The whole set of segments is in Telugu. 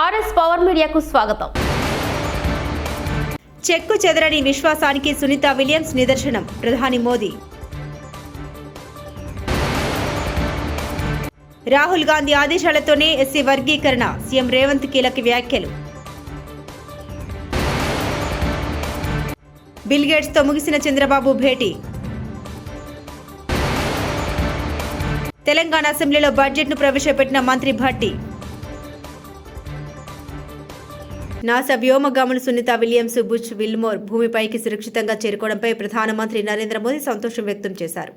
ఆర్ఎస్ పవర్ మీడియాకు స్వాగతం. చెక్కు చెదరని విశ్వాసానికి సునీత విలియమ్స్ నిదర్శనం ప్రధాని మోదీ. రాహుల్ గాంధీ ఆదేశాలతోనే ఎస్సీ వర్గీకరణ సీఎం రేవంత్ కీలక వ్యాఖ్యలు. బిల్గేట్స్తో ముగిసిన చంద్రబాబు భేటీ. తెలంగాణ అసెంబ్లీలో బడ్జెట్ను ప్రవేశపెట్టిన మంత్రి భట్టి. నాసా వ్యోమగాములు సునీత విలియమ్స్ బుచ్ విల్మోర్ భూమిపైకి సురక్షితంగా చేరుకోవడంపై ప్రధానమంత్రి నరేంద్ర మోదీ సంతోషం వ్యక్తం చేశారు.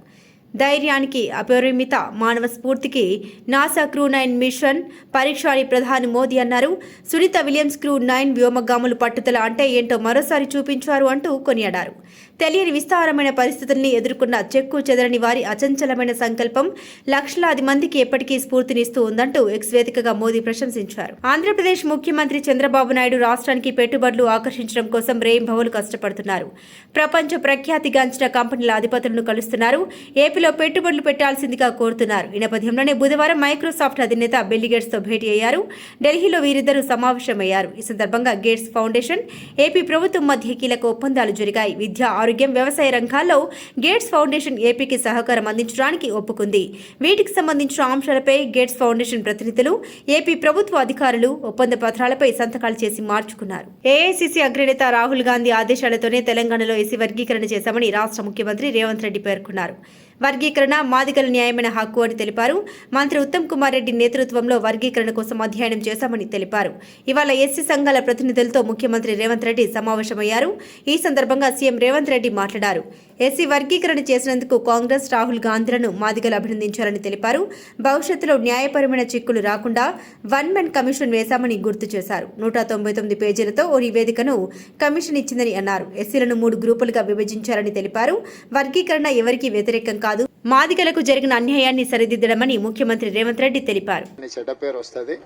ధైర్యానికి అపరిమిత మానవ స్ఫూర్తికి నాసా క్రూ నైన్ మిషన్ పరీక్ష అని ప్రధాని మోదీ అన్నారు. సునీత విలియమ్స్ క్రూ నైన్ వ్యోమగాములు పట్టుదల అంటే ఏంటో మరోసారి చూపించారు అంటూ కొనియాడారు. తెలియని విస్తారమైన పరిస్థితుల్ని ఎదుర్కొన్న చెక్కు చెదరని వారి అచంచలమైన సంకల్పం లక్షలాది మందికి ఎప్పటికీ స్ఫూర్తినిస్తూ ఉందంటూ ఎక్స్ వేదికగా మోదీ ప్రశంసించారు. ఆంధ్రప్రదేశ్ ముఖ్యమంత్రి చంద్రబాబు నాయుడు రాష్ట్రానికి పెట్టుబడులు ఆకర్షించడం కోసం రేయింభవలు కష్టపడుతున్నారు. ప్రపంచ ప్రఖ్యాతిగాంచిన కంపెనీల అధిపతులను కలుస్తున్నారు. ఏపీలో పెట్టుబడులు పెట్టాల్సిందిగా కోరుతున్నారు. ఈ నేపథ్యంలోనే బుధవారం మైక్రోసాఫ్ట్ అధినేత బిల్ గేట్స్తో భేటీ అయ్యారు. ఢిల్లీలో వీరిద్దరూ సమావేశమయ్యారు. ఈ సందర్భంగా గేట్స్ ఫౌండేషన్ ఏపీ ప్రభుత్వం మధ్య కీలక ఒప్పందాలు జరిగాయి. విద్య ఆరోగ్యం వ్యవసాయ రంగాల్లో గేట్స్ ఫౌండేషన్ ఏపీకి సహకారం అందించడానికి ఒప్పుకుంది. వీటికి సంబంధించిన అంశాలపై గేట్స్ ఫౌండేషన్ ప్రతినిధులు ఏపీ ప్రభుత్వ అధికారులు ఒప్పంద పత్రాలపై సంతకాలు చేసి మార్చుకున్నారు. ఏఐసిసి అగ్రనేత రాహుల్ గాంధీ ఆదేశాలతోనే తెలంగాణలో ఎసి వర్గీకరణ చేశామని రాష్ట్ర ముఖ్యమంత్రి రేవంత్ రెడ్డి పేర్కొన్నారు. వర్గీకరణ మాదిగల న్యాయమైన హక్కు అని తెలిపారు. మంత్రి ఉత్తమ్ కుమార్ రెడ్డి నేతృత్వంలో వర్గీకరణ కోసం అధ్యయనం చేశామని తెలిపారు. ఇవాళ ఎస్సీ సంఘాల ప్రతినిధులతో ముఖ్యమంత్రి రేవంత్ రెడ్డి సమావేశమయ్యారు. ఈ సందర్భంగా సీఎం రేవంత్ రెడ్డి మాట్లాడారు. ఎస్సీ వర్గీకరణ చేసినందుకు కాంగ్రెస్ రాహుల్ గాంధీలను మాదిగలు అభినందించారని తెలిపారు. భవిష్యత్తులో న్యాయపరమైన చిక్కులు రాకుండా వన్ మెన్ కమిషన్ వేశామని గుర్తు చేశారు. నూట తొంభై తొమ్మిది పేజీలతో ఓ నివేదికను కమిషన్ ఇచ్చిందని అన్నారు. ఎస్సీలను మూడు గ్రూపులుగా విభజించారని తెలిపారు. వర్గీకరణ ఎవరికీ వ్యతిరేకం కాదు. మాదిగలకు జరిగిన అన్యాయాన్ని సరిదిద్దడమని ముఖ్యమంత్రి రేవంత్ రెడ్డి తెలిపారు. చెడ్డ పేరు వస్తుంది.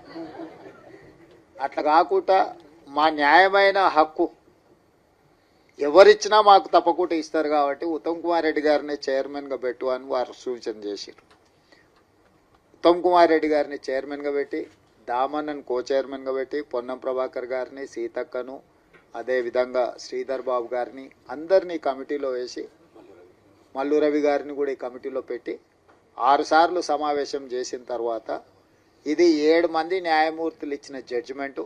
అట్లా కాకుండా మా న్యాయమైన హక్కు ఎవరిచ్చినా మాకు తప్పకుండా ఇస్తారు కాబట్టి ఉత్తమ్ కుమార్ రెడ్డి గారిని చైర్మన్గా పెట్టు అని వారు సూచన చేశారు. ఉత్తమ్ కుమార్ రెడ్డి గారిని చైర్మన్గా పెట్టి దామన్నను కో చైర్మన్గా పెట్టి పొన్నం ప్రభాకర్ గారిని సీతక్కను అదేవిధంగా శ్రీధర్ బాబు గారిని అందరినీ కమిటీలో వేసి మల్లు రవి గారిని కూడా ఈ కమిటీలో పెట్టి ఆరుసార్లు సమావేశం చేసిన తర్వాత ఇది ఏడు మంది న్యాయమూర్తులు ఇచ్చిన జడ్జిమెంటు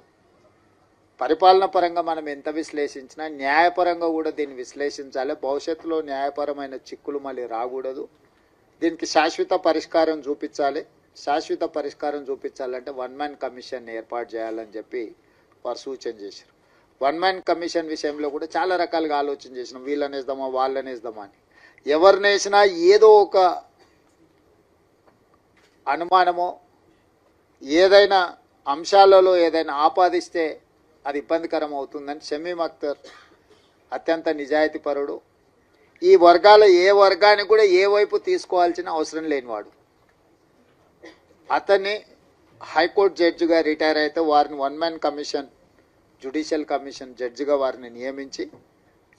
పరిపాలన పరంగా మనం ఎంత విశ్లేషించినా న్యాయపరంగా కూడా దీన్ని విశ్లేషించాలి. భవిష్యత్తులో న్యాయపరమైన చిక్కులు మళ్ళీ రాకూడదు. దీనికి శాశ్వత పరిష్కారం చూపించాలి. శాశ్వత పరిష్కారం చూపించాలంటే వన్ మ్యాన్ కమిషన్ ఏర్పాటు చేయాలని చెప్పి వారు సూచన చేశారు. వన్ మ్యాన్ కమిషన్ విషయంలో కూడా చాలా రకాలుగా ఆలోచన చేసినాం. వీళ్ళని వేద్దామా వాళ్ళని వేద్దామా అని. ఎవరిని వేసినా ఏదో ఒక అనుమానమో ఏదైనా అంశాలలో ఏదైనా ఆపాదిస్తే అది ఇబ్బందికరం అవుతుందని షమీమ్ అఖ్తర్ అత్యంత నిజాయితీపరుడు ఈ వర్గాల ఏ వర్గాన్ని కూడా ఏ వైపు తీసుకోవాల్సిన అవసరం లేనివాడు. అతన్ని హైకోర్టు జడ్జిగా రిటైర్ అయితే వారిని one man commission judicial commission జడ్జిగా వారిని నియమించి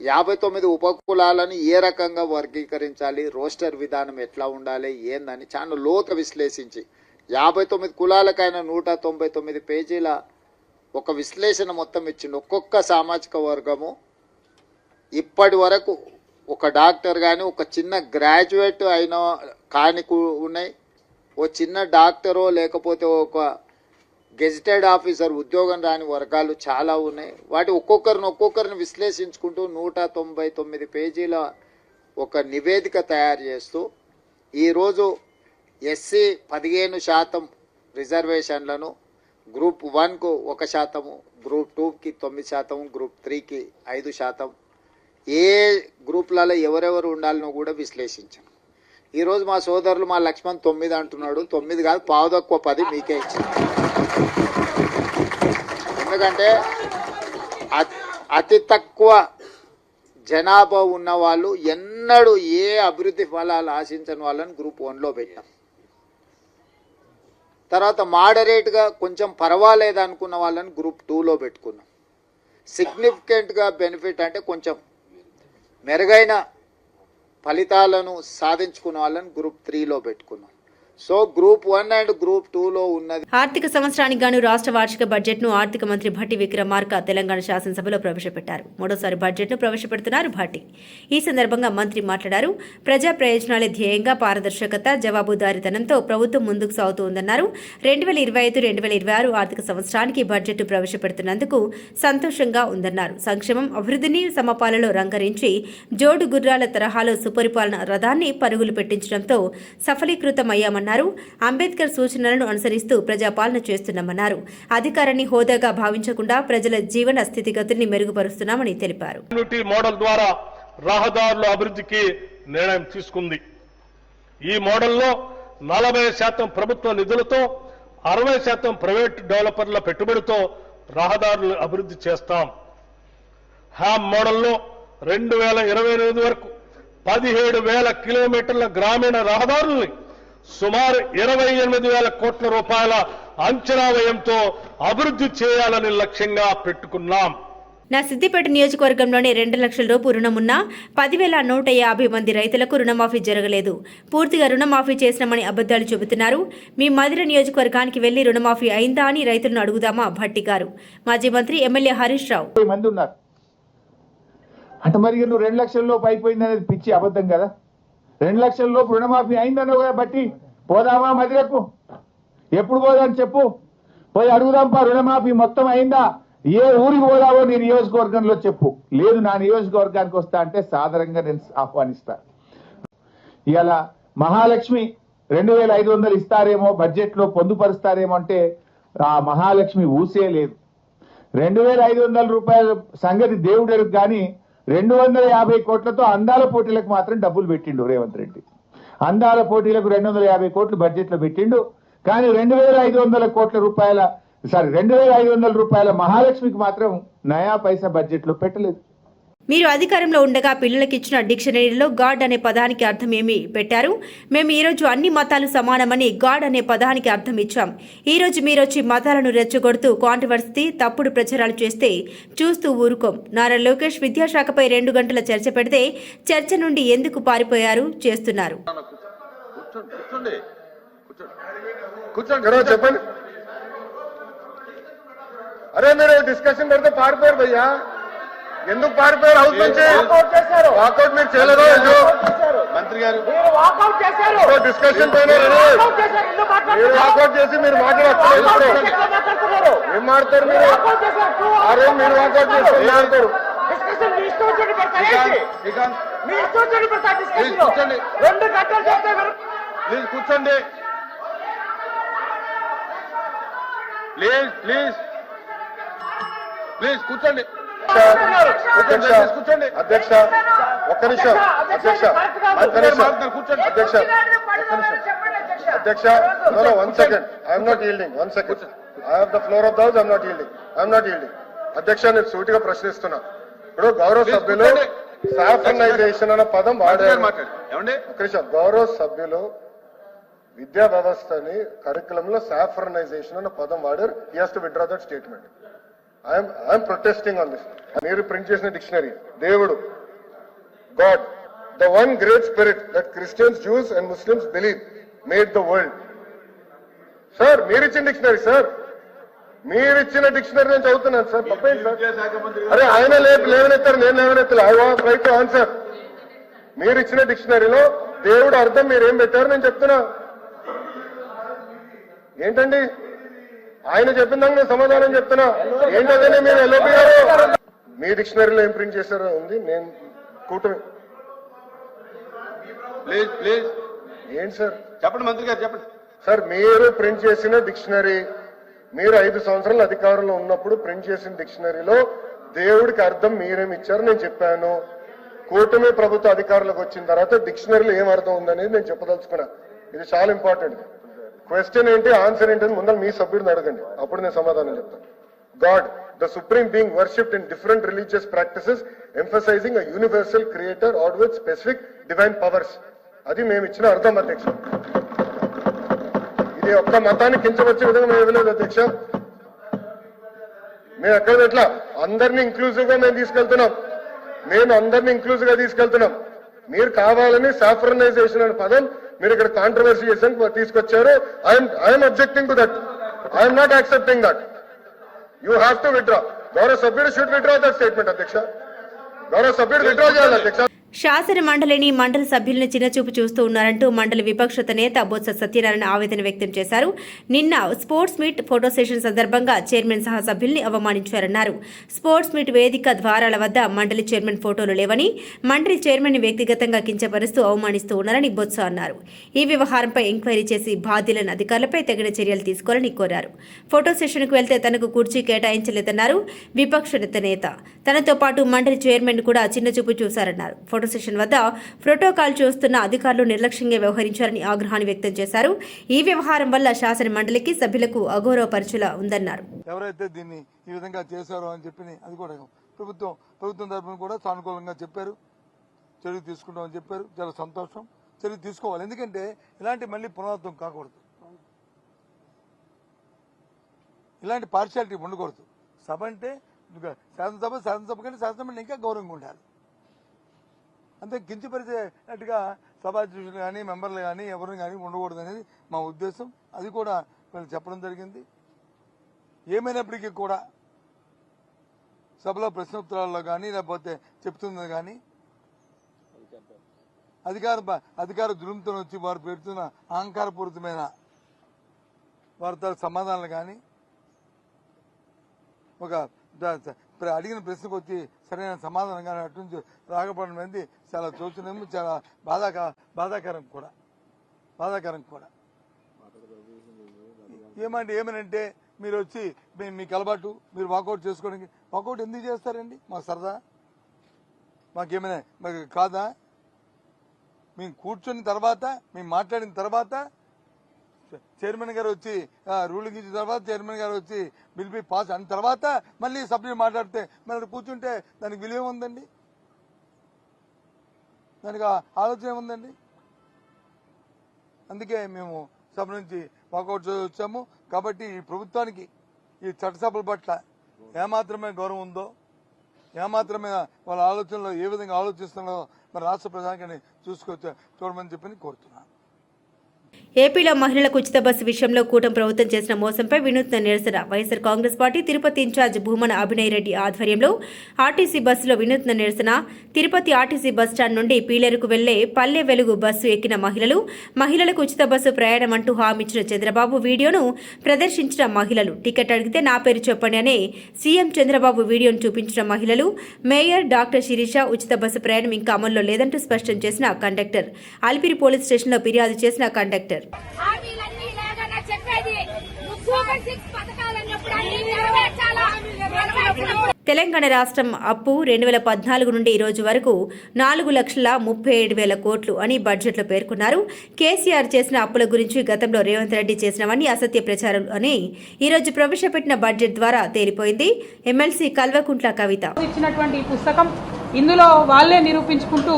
యాభై తొమ్మిది ఉపకులాలను ఏ రకంగా వర్గీకరించాలి రోస్టర్ విధానం ఎట్లా ఉండాలి ఏందని చాలా లోత విశ్లేషించి యాభై తొమ్మిది కులాలకైనా నూట తొంభై తొమ్మిది పేజీల ఒక విశ్లేషణ మొత్తం ఇచ్చిండు. ఒక్కొక్క సామాజిక వర్గము ఇప్పటి వరకు ఒక డాక్టర్ కానీ ఒక చిన్న గ్రాడ్యుయేట్ అయిన కాని ఉన్నాయి. ఓ చిన్న డాక్టరో లేకపోతే ఒక గెజిటెడ్ ఆఫీసర్ ఉద్యోగం రాని వర్గాలు చాలా ఉన్నాయి. వాటి ఒక్కొక్కరిని ఒక్కొక్కరిని విశ్లేషించుకుంటూ నూట తొంభై తొమ్మిది పేజీల ఒక నివేదిక తయారు చేస్తూ ఈరోజు ఎస్సీ పదిహేను శాతం రిజర్వేషన్లను గ్రూప్ వన్కు ఒక శాతము గ్రూప్ టూకి తొమ్మిది శాతం గ్రూప్ త్రీకి ఐదు శాతం. ఏ గ్రూప్లలో ఎవరెవరు ఉండాలనో కూడా విశ్లేషించాం ఈరోజు మా సోదరులు మా లక్ష్మణ్ తొమ్మిది అంటున్నాడు. తొమ్మిది కాదు పావు తక్కువ పది మీకే ఇచ్చింది. ఎందుకంటే అతి- అతి తక్కువ జనాభా ఉన్న వాళ్ళు ఎన్నడూ ఏ అభివృద్ధి ఫలాలు ఆశించని వాళ్ళని గ్రూప్ వన్లో పెట్టాం. తర్వాత మాడరేట్గా కొంచెం పర్వాలేదు అనుకున్న వాళ్ళని గ్రూప్ టూలో పెట్టుకున్నాం. సిగ్నిఫికెంట్గా బెనిఫిట్ అంటే కొంచెం మెరుగైన ఫలితాలను సాధించుకున్న వాళ్ళని గ్రూప్ త్రీలో పెట్టుకున్నాం. So group one and group టూలో ఉన్నది. ఆర్థిక సంవత్సరానికి గాను రాష్ట్ర వార్షిక బడ్జెట్ను ఆర్థిక మంత్రి భట్టి విక్రమార్క తెలంగాణ శాసనసభలో ప్రవేశపెట్టారు. మూడోసారి బడ్జెట్ను ప్రవేశపెడుతున్నారు భట్టి. ఈ సందర్భంగా మంత్రి మాట్లాడారు. ప్రజా ప్రయోజనాలే ధ్యేయంగా పారదర్శకత జవాబుదారీతనంతో ప్రభుత్వం ముందుకు సాగుతోందన్నారు. రెండు వేల ఇరవై ఐదు రెండు వేల ఇరవై ఆరు ఆర్థిక సంవత్సరానికి బడ్జెట్ ప్రవేశపెడుతున్నందుకు సంతోషంగా ఉందన్నారు. సంక్షేమం అభివృద్ధిని సమపాలలో రంగరించి జోడు గుర్రాల తరహాలో సుపరిపాలన రథాన్ని పరుగులు పెట్టించడంతో సఫలీకృతమయ్యామన్నారు. అంబేద్కర్ సూచనలను అనుసరిస్తూ ప్రజాపాలన చేస్తున్నామన్నారు. అధికారాన్ని హోదాగా భావించకుండా ప్రజల జీవన స్థితిగతుల్ని మెరుగుపరుస్తున్నామని తెలిపారు. మోడల్ ద్వారా రహదారుల అభివృద్ధికి నిర్ణయం తీసుకుంది. ఈ మోడల్లో నలభై శాతం ప్రభుత్వ నిధులతో అరవై శాతం ప్రైవేట్ డెవలపర్ల పెట్టుబడితో రహదారులు అభివృద్ధి చేస్తాం. హ్యామ్ మోడల్లో రెండు వేల ఇరవై ఎనిమిది వరకు పదిహేడు వేల కిలోమీటర్ల గ్రామీణ రహదారుల్ని సుమారు ఇరవై ఎనిమిది వేల కోట్ల రూపాయల అంచనా వ్యయంతో అభివృద్ధి చేయాలని లక్ష్యంగా పెట్టుకున్నాం. నా సిద్దిపేట నియోజకవర్గంలోని రెండు లక్షల రూపు రుణమున్నా పదివేల నూట యాభై మంది రైతులకు రుణమాఫీ జరగలేదు. పూర్తిగా రుణమాఫీ చేసినామని అబద్దాలు చెబుతున్నారు. మీ మధిర నియోజకవర్గానికి వెళ్ళి రుణమాఫీ అయిందా అని రైతులను అడుగుదామా భట్టి గారు? మాజీ మంత్రి ఎమ్మెల్యే హరీష్ రావు. యాభై మంది ఉన్నారు. అంటే మరి నువ్వు రెండు లక్షల లోపు అయిపోయింది అనేది పిచ్చి అబద్ధం కదా? రెండు లక్షల లోపు రుణమాఫీ అయిందన్నావు బట్టి. పోదామా మదిరకు? ఎప్పుడు పోదాని చెప్పు. పోయి అడుగుదాంపా రుణమాఫీ మొత్తం అయిందా? ఏ ఊరికి పోదావో నీ నియోజకవర్గంలో చెప్పు. లేదు నా నియోజకవర్గానికి వస్తా అంటే సాధారణంగా నేను ఆహ్వానిస్తా. ఇలా మహాలక్ష్మి రెండు వేల ఐదు వందలు ఇస్తారేమో బడ్జెట్లో పొందుపరుస్తారేమో అంటే ఆ మహాలక్ష్మి ఊసే లేదు. రెండు వేల ఐదు వందల రూపాయల సంగతి దేవుడు కానీ రెండు వందల యాభై కోట్లతో అందాల పోటీలకు మాత్రం డబ్బులు పెట్టిండు రేవంత్ రెడ్డి. అందాల పోటీలకు రెండు వందల యాభై కోట్లు బడ్జెట్లో పెట్టిండు. కానీ రెండు వేల ఐదు వందల కోట్ల రూపాయల సారీ రెండు వేల ఐదు వందల రూపాయల మహాలక్ష్మికి మాత్రం నయా పైసా బడ్జెట్లో పెట్టలేదు. మీరు అధికారంలో ఉండగా పిల్లలకి ఇచ్చిన డిక్షనరీలో గాడ్ అనే పదానికి అర్థం ఏమి పెట్టారు? మేము ఈరోజు అన్ని మతాలు సమానమని గాడ్ అనే పదానికి అర్థం ఇచ్చాం. ఈరోజు మీరొచ్చి మతాలను రెచ్చగొడుతూ కాంట్రవర్సీ తప్పుడు ప్రచారాలు చేస్తే చూస్తూ ఊరుకోం. నారా లోకేష్ విద్యాశాఖపై రెండు గంటల చర్చ పెడితే చర్చ నుండి ఎందుకు పారిపోయారు? చేస్తున్నారు. చెప్పండి. అరే మీరు డిస్కషన్ పెడితే పారిపోయారు భయ్యా. ఎందుకు పారిపోయారు హౌస్ నుంచి? వాకౌట్ మీరు చేయలేదో? మంత్రి గారు. డిస్కషన్ పైన మీరు? వాకౌట్ చేసి మీరు మాట్లాడుతున్నారు? ఏం మాట్లాడతారు మీరు అరే మీరు వాకౌట్ చేస్తే ఏం మాట్లాడతారు డిస్కషన్ మీ ఇష్టం వచ్చినట్టు పెడతారు ఏంటి? మీ ఇష్టం వచ్చినట్టు పెడతారు డిస్కషన్లో. కూర్చోండి. రెండు గంటలు చెప్తే విన- ప్లీజ్ కూర్చోండి. Please please. ప్లీజ్ కూర్చోండి. అధ్యక్ష ఒక్క నిమిషం అధ్యక్ష ఒక్క నిమిషం అధ్యక్ష ఒక్క నిమిషం. అధ్యక్ష. No one second I'm not yielding one second the floor of the house I'm not yielding I'm not yielding అధ్యక్ష నేను సూటిగా ప్రశ్నిస్తున్నా. ఇప్పుడు గౌరవ సభ్యులు సాఫర్నైజేషన్ అన్న పదం వాడారు. ఒక్క నిమిషం. గౌరవ సభ్యులు విద్యా వ్యవస్థని కరికులం లో సాఫ్రనైజేషన్ అన్న పదం వాడారు. He has to withdraw that statement I'm I'm protesting on this మీరు ప్రింట్ చేసిన డిక్షనరీ. దేవుడు God the one great spirit that Christians Jews and Muslims believe made the world sir మీరు ఇచ్చిన డిక్షనరీ సార్ మీరు ఇచ్చిన డిక్షనరీ నేను చదువుతున్నాను సార్ తప్పేంటి సార్ అరే ఆయన లేవనెత్తారు నేను లేవనెత్తారు I want right to answer మీరు ఇచ్చిన డిక్షనరీలో దేవుడు అర్థం మీరు ఏం పెట్టారు నేను చెప్తున్నా. ఏంటండి? ఆయన చెప్పిన దానికి నేను సమాధానం చెప్తున్నా. ఏంటంటే మీరు ఎల్ఓపి గారు? మీ డిక్షనరీలో ఏం ప్రింట్ చేశారో ఉంది నేను కూటమి. Please please. ఏంటి సార్? చెప్పండి మంత్రి గారు చెప్పండి. సార్ మీరు ప్రింట్ చేసిన డిక్షనరీ మీరు ఐదు సంవత్సరాల అధికారంలో ఉన్నప్పుడు ప్రింట్ చేసిన డిక్షనరీలో దేవుడికి అర్థం మీరేమి ఇచ్చారు నేను చెప్పాను. కూటమి ప్రభుత్వ అధికారులకు వచ్చిన తర్వాత డిక్షనరీలో ఏం అర్థం ఉందనేది నేను చెప్పదలుచుకున్నా. ఇది చాలా ఇంపార్టెంట్. క్వశ్చన్ ఏంటి ఆన్సర్ ఏంటి అని ముందర మీ సభ్యుడిని అడగండి. అప్పుడు నేను సమాధానం చెప్తాను. God. The Supreme being worshipped in different religious practices, emphasizing a universal creator or with specific divine powers. అది మేము ఇచ్చిన అర్థం అధ్యక్ష. ఇది ఒక్క మతాన్ని కించవచ్చే విధంగా మేము ఇవ్వలేదు అధ్యక్ష. మేము ఎక్కడ ఎట్లా అందరినీ ఇంక్లూజివ్గా మేము తీసుకెళ్తున్నాం. మేము అందరినీ ఇంక్లూజివ్గా తీసుకెళ్తున్నాం. మీరు కావాలని సాఫ్రనైజేషన్ అనే పదం మీరు ఇక్కడ కాంట్రవర్సీ చేసాను తీసుకొచ్చారు. I'm I'm objecting to that I'm not accepting that you have to withdraw గౌరవ సభ్యుడు షుడ్ విత్డ్రా దట్ స్టేట్మెంట్ అధ్యక్ష గౌరవ సభ్యుడు విత్డ్రా చేయాలి అధ్యక్ష శాసన మండలిని మండలి సభ్యులను చిన్నచూపు చూస్తూ ఉన్నారంటూ మండలి విపక్షత నేత బొత్స సత్యనారాయణ ఆవేదన వ్యక్తం చేశారు. నిన్న స్పోర్ట్స్ మీట్ ఫోటో సెషన్ సందర్భంగా చైర్మన్ సహా సభ్యుల్ని అవమానించారన్నారు. స్పోర్ట్స్ మీట్ వేదిక ద్వారాల వద్ద మండలి చైర్మన్ ఫోటోలు లేవని మండలి చైర్మన్ వ్యక్తిగతంగా కించపరుస్తూ అవమానిస్తూ ఉన్నారని బొత్స అన్నారు. ఈ వ్యవహారంపై ఎంక్వైరీ చేసి బాధ్యులను అధికారులపై తగిన చర్యలు తీసుకోవాలని కోరారు. ఫోటో సెషన్కు వెళ్తే తనకు కుర్చీ కేటాయించలేదన్నారు విపక్ష నేత. తనతో పాటు మండలి చైర్మన్ కూడా చిన్నచూపు చూశారన్నారు. ఫోటో సెషన్ వద్ద ప్రోటోకాల్ చూస్తున్న అధికారులు నిర్లక్ష్యంగా వ్యవహరించారని ఆగ్రహాన్ని వ్యక్తం చేశారు. ఈ వ్యవహారం వల్ల శాసన మండలికి సభ్యులకు అగౌరవపరచులా ఉందన్నారు. ఎవరైతే దీన్ని ఈ విధంగా చేశారో అని చెప్పి అది కూడా ప్రభుత్వం ప్రభుత్వం తరఫున కూడా సానుకూలంగా చెప్పారు. చర్య తీసుకుంటామని చెప్పారు. చాలా సంతోషం. చర్య తీసుకోవాలి. ఎందుకంటే ఇలాంటి మళ్ళీ పునరావృతం కాకూడదు. ఇలాంటి పార్షియాలిటీ ఉండకూడదు. సభ అంటే శాసనసభ శాసనసభ కంటే శాసనసభ ఇంకా గౌరవంగా ఉండాలి. అంతే కించపరిచేటట్టుగా సభాధ్యక్షులు కానీ మెంబర్లు కానీ ఎవరిని కానీ ఉండకూడదు అనేది మా ఉద్దేశం. అది కూడా వీళ్ళు చెప్పడం జరిగింది. ఏమైనప్పటికీ కూడా సభలో ప్రశ్నోత్తరాల్లో కానీ లేకపోతే చెప్తున్నది కానీ అధికార అధికార దురంతో వచ్చి వారు పెడుతున్న అహంకారపూరితమైన వారితో సమాధానాలు కానీ ఒక అడిగిన ప్రశ్నకు వచ్చి సరైన సమాధానం కానీ అటు నుంచి రాకపోవడం అనేది చాలా శోచనీయం చాలా బాధాక బాధాకరం కూడా. బాధాకరం కూడా. ఏమంటే ఏమనంటే మీరు వచ్చి మీకు అలవాటు మీరు వాకౌట్ చేసుకోవడానికి వాకౌట్ ఎందుకు చేస్తారండి? మాకు సరదా? మాకేమైనా మాకు కాదా? మేము కూర్చొని తర్వాత మేము మాట్లాడిన తర్వాత చైర్మన్ గారు వచ్చి రూలింగ్ ఇచ్చిన తర్వాత చైర్మన్ గారు వచ్చి బిల్ బి పాస్ అయిన తర్వాత మళ్ళీ సభ్యులు మాట్లాడితే మళ్ళీ కూర్చుంటే దానికి విలువ ఉందండి దానికి ఆలోచన ఏముందండి? అందుకే మేము సభ నుంచి వాకౌట్ వచ్చాము. కాబట్టి ఈ ప్రభుత్వానికి ఈ చట్టసభల పట్ల ఏమాత్రమే గౌరవం ఉందో ఏమాత్రమే వాళ్ళ ఆలోచనలో ఏ విధంగా ఆలోచిస్తున్నారో మరి రాష్ట్ర ప్రజానికి చూసుకొచ్చా చూడమని చెప్పి కోరుతున్నాను. ఏపీలో మహిళలకు ఉచిత బస్సు విషయంలో కూటమి ప్రభుత్వం చేసిన మోసంపై వినూత్న నిరసన. వైఎస్సార్ కాంగ్రెస్ పార్టీ తిరుపతి ఇన్ఛార్జ్ భూమన అభినయ్ రెడ్డి ఆధ్వర్యంలో ఆర్టీసీ బస్సులో వినూత్న నిరసన. తిరుపతి ఆర్టీసీ బస్టాండ్ నుండి పీలేరుకు వెళ్ళే పల్లె వెలుగు బస్సు ఎక్కిన మహిళలు మహిళలకు ఉచిత బస్సు ప్రయాణం అంటూ హామీ ఇచ్చిన చంద్రబాబు వీడియోను ప్రదర్శించిన మహిళలు. టికెట్ అడిగితే నా పేరు చెప్పండి అనే సీఎం చంద్రబాబు వీడియోను చూపించిన మహిళలు మేయర్ డాక్టర్ శిరీష ఉచిత బస్సు ప్రయాణం ఇంకా అమల్లో లేదంటూ స్పష్టం చేసిన కండక్టర్. అల్పిరి పోలీస్ స్టేషన్లో ఫిర్యాదు చేసిన కండక్టర్. నెరవేర్చినప్పుడు తెలంగాణ రాష్ట్రం అప్పు రెండు వేల పద్నాలుగు నుండి ఈ రోజు వరకు నాలుగు లక్షల ముప్పై ఏడు వేల కోట్లు అని బడ్జెట్లో పేర్కొన్నారు. కేసీఆర్ చేసిన అప్పుల గురించి గతంలో రేవంత్ రెడ్డి చేసినవన్నీ అసత్య ప్రచారం అని ఈ రోజు ప్రవేశపెట్టిన బడ్జెట్ ద్వారా తేలిపోయింది. ఎమ్మెల్సీ కల్వకుంట్ల కవిత. ఇచ్చినటువంటి ఈ పుస్తకం ఇందులో వాళ్ళే నిరూపించుకుంటూ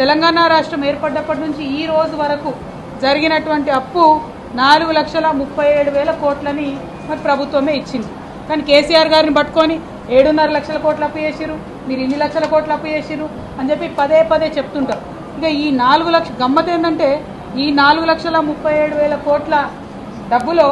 తెలంగాణ రాష్ట్రం ఏర్పడ్డప్పటి నుంచి ఈ రోజు వరకు జరిగినటువంటి అప్పు నాలుగు లక్షల ముప్పై ఏడు వేల కోట్లని మరి ప్రభుత్వమే ఇచ్చింది. కానీ కేసీఆర్ గారిని పట్టుకొని ఏడున్నర లక్షల కోట్లు అప్పు చేసిరు మీరు ఇన్ని లక్షల కోట్లు అప్పు చేసిరు అని చెప్పి పదే పదే చెప్తుంటారు. ఇక ఈ నాలుగు లక్ష గమ్మత్ ఏంటంటే ఈ నాలుగు లక్షల ముప్పై ఏడు వేల కోట్ల డబ్బులో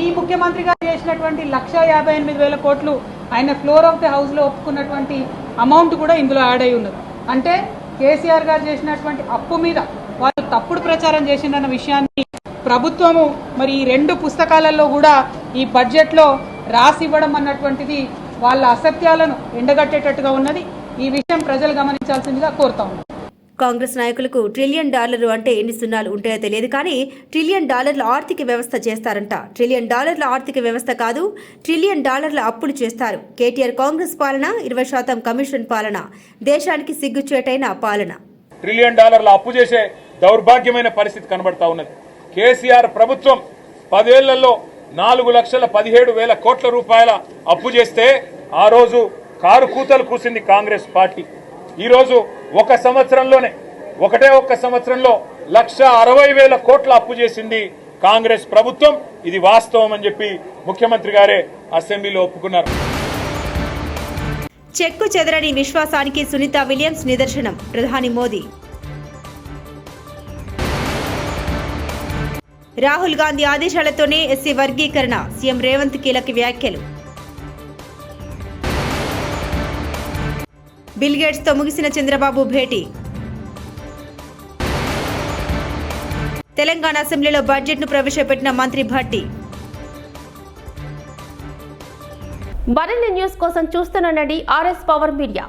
ఈ ముఖ్యమంత్రి గారు చేసినటువంటి లక్ష యాభై ఎనిమిది వేల కోట్లు ఆయన ఫ్లోర్ ఆఫ్ ది హౌస్లో ఒప్పుకున్నటువంటి అమౌంట్ కూడా ఇందులో యాడ్ అయి ఉన్నది. అంటే కేసీఆర్ గారు చేసినటువంటి అప్పు మీద వాళ్ళు తప్పుడు ప్రచారం చేసిందన్న విషయాన్ని ప్రభుత్వము మరి ఈ రెండు పుస్తకాలలో కూడా ఈ బడ్జెట్లో రాసి ఇవ్వడం అన్నటువంటిది వాళ్ళ అసత్యాలను ఎండగట్టేటట్టుగా ఉన్నది. ఈ విషయం ప్రజలు గమనించాల్సిందిగా కోరుతా ఉన్నాం. కాంగ్రెస్ నాయకులకు ట్రిలియన్ డాలర్లు అంటే ఎన్ని సున్నాలు ఉంటాయో తెలియదు కానీ ట్రిలియన్ డాలర్ల ఆర్థిక వ్యవస్థ చేస్తారంట. ట్రిలియన్ డాలర్ల ఆర్థిక వ్యవస్థ కాదు ట్రిలియన్ డాలర్ల అప్పులు చేస్తారు. కేటీఆర్ కాంగ్రెస్ పాలన ఇరవై శాతం కమిషన్ పాలన దేశానికి సిగ్గుచేటైన పాలన. ట్రిలియన్ డాలర్ల అప్పు చేసే దౌర్భాగ్యమైన పరిస్థితి కనబడతా ఉన్నది. కేసీఆర్ ప్రభుత్వం పదేళ్ళలో నాలుగు లక్షల పదిహేడు వేల కోట్ల రూపాయల అప్పు చేస్తే ఆ రోజు కారు కూతలు కూసింది కాంగ్రెస్ పార్టీ. ఈరోజు ఒక సంవత్సరంలోనే ఒకటే ఒక్క సంవత్సరంలో లక్ష అరవై వేల కోట్ల అప్పు చేసింది కాంగ్రెస్ ప్రభుత్వం. ఇది వాస్తవం అని చెప్పి ముఖ్యమంత్రి గారే అసెంబ్లీలో ఒప్పుకున్నారు. చెక్కు చెదరని విశ్వాసానికి సునీత విలియమ్స్ నిదర్శనం. ప్రధాని మోదీ రాహుల్ గాంధీ ఆదేశాలతోనే ఎస్సీ వర్గీకరణ. సీఎం రేవంత్ కీలక వ్యాఖ్యలు. బిల్గేట్స్తో ముగిసిన చంద్రబాబు భేటీ. తెలంగాణ అసెంబ్లీలో బడ్జెట్ను ప్రవేశపెట్టిన మంత్రి భట్టి. మరిన్ని న్యూస్ కోసం చూస్తున్న ఆర్ఎస్ పవర్ మీడియా.